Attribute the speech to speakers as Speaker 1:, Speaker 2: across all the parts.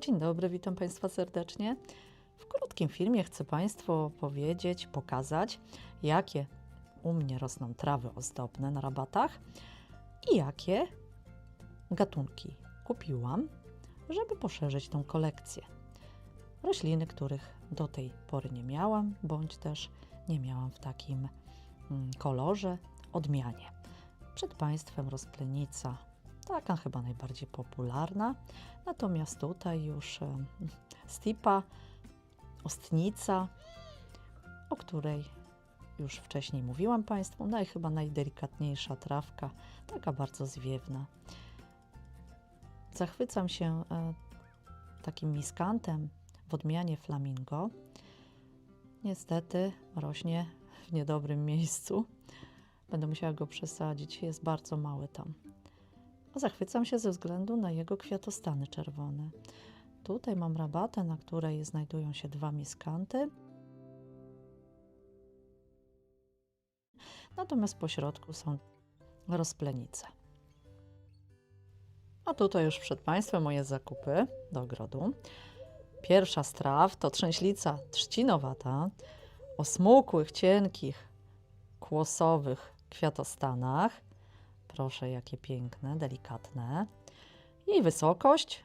Speaker 1: Dzień dobry, witam Państwa serdecznie. W krótkim filmie chcę Państwu powiedzieć, pokazać, jakie u mnie rosną trawy ozdobne na rabatach i jakie gatunki kupiłam, żeby poszerzyć tą kolekcję. Rośliny, których do tej pory nie miałam, bądź też nie miałam w takim mm, kolorze, odmianie. Przed Państwem rozplenica, taka chyba najbardziej popularna, natomiast tutaj już em, stipa, ostnica, o której już wcześniej mówiłam Państwu, no i chyba najdelikatniejsza trawka, taka bardzo zwiewna. Zachwycam się e, takim miskantem w odmianie flamingo. Niestety rośnie w niedobrym miejscu. Będę musiała go przesadzić, jest bardzo mały tam. Zachwycam się ze względu na jego kwiatostany czerwone. Tutaj mam rabatę, na której znajdują się dwa miskanty. Natomiast po środku są rozplenice. A tutaj już przed Państwem moje zakupy do ogrodu. Pierwsza z traw to trzęślica trzcinowata o smukłych, cienkich, kłosowych kwiatostanach. Proszę, jakie piękne, delikatne. Jej wysokość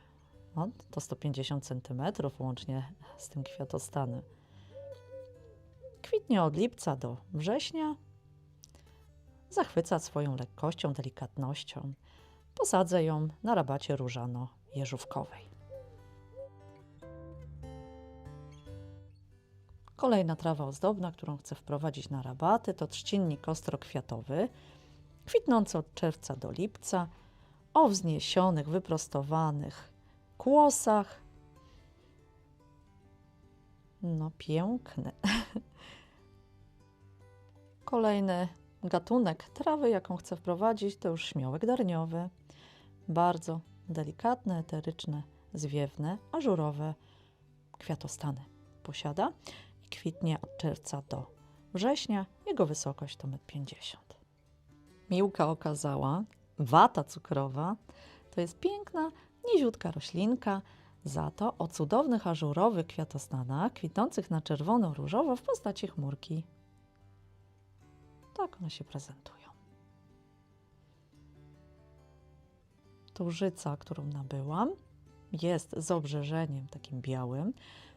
Speaker 1: no, to 150 cm łącznie z tym kwiatostanem. Kwitnie od lipca do września. Zachwyca swoją lekkością, delikatnością. Posadzę ją na rabacie różano-jeżówkowej. Kolejna trawa ozdobna, którą chcę wprowadzić na rabaty, to trzcinnik ostrokwiatowy, kwitnący od czerwca do lipca, o wzniesionych, wyprostowanych kłosach. No piękny. Kolejny gatunek trawy, jaką chcę wprowadzić, to już śmiołek darniowy. Bardzo delikatne, eteryczne, zwiewne, ażurowe kwiatostany posiada i kwitnie od czerwca do września. Jego wysokość to 1,50 m. Miłka okazała, wata cukrowa, to jest piękna, niziutka roślinka, za to o cudownych ażurowych kwiatostanach, kwitnących na czerwono-różowo w postaci chmurki. Tak one się prezentują. Tużyca, którą nabyłam, jest z obrzeżeniem takim białym.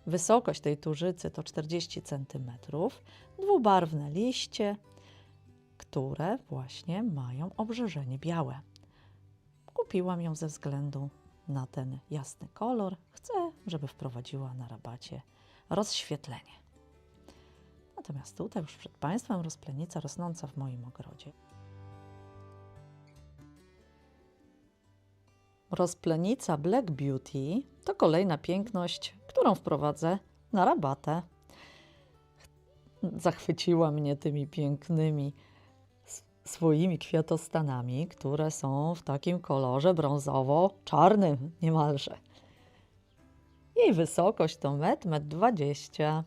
Speaker 1: Wysokość tej tużycy to 40 cm. Dwubarwne liście, które właśnie mają obrzeżenie białe. Kupiłam ją ze względu na ten jasny kolor. Chcę, żeby wprowadziła na rabacie rozświetlenie. Natomiast tutaj już przed Państwem rozplenica rosnąca w moim ogrodzie. Rozplenica Black Beauty to kolejna piękność, którą wprowadzę na rabatę. Zachwyciła mnie tymi pięknymi swoimi kwiatostanami, które są w takim kolorze brązowo-czarnym niemalże. Jej wysokość to 1,20 m.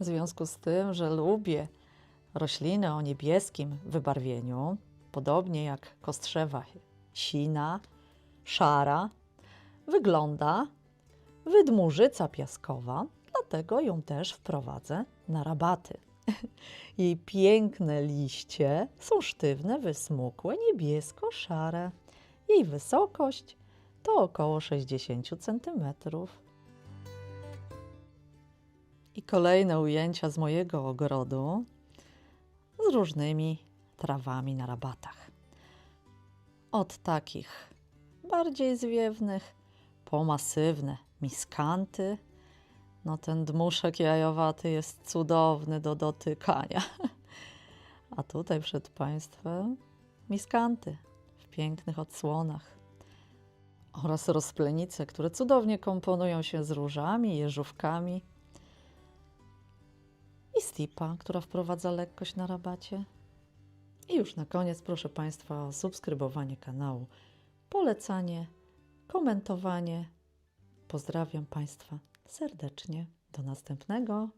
Speaker 1: W związku z tym, że lubię rośliny o niebieskim wybarwieniu, podobnie jak kostrzewa sina, szara, wygląda wydmużyca piaskowa, dlatego ją też wprowadzę na rabaty. Jej piękne liście są sztywne, wysmukłe, niebiesko-szare. Jej wysokość to około 60 cm. I kolejne ujęcia z mojego ogrodu z różnymi trawami na rabatach. Od takich bardziej zwiewnych po masywne miskanty. No ten dmuszek jajowaty jest cudowny do dotykania. A tutaj przed Państwem miskanty w pięknych odsłonach oraz rozplenice, które cudownie komponują się z różami, jeżówkami i stipa, która wprowadza lekkość na rabacie. I już na koniec proszę Państwa o subskrybowanie kanału, polecanie, komentowanie. Pozdrawiam Państwa serdecznie. Do następnego.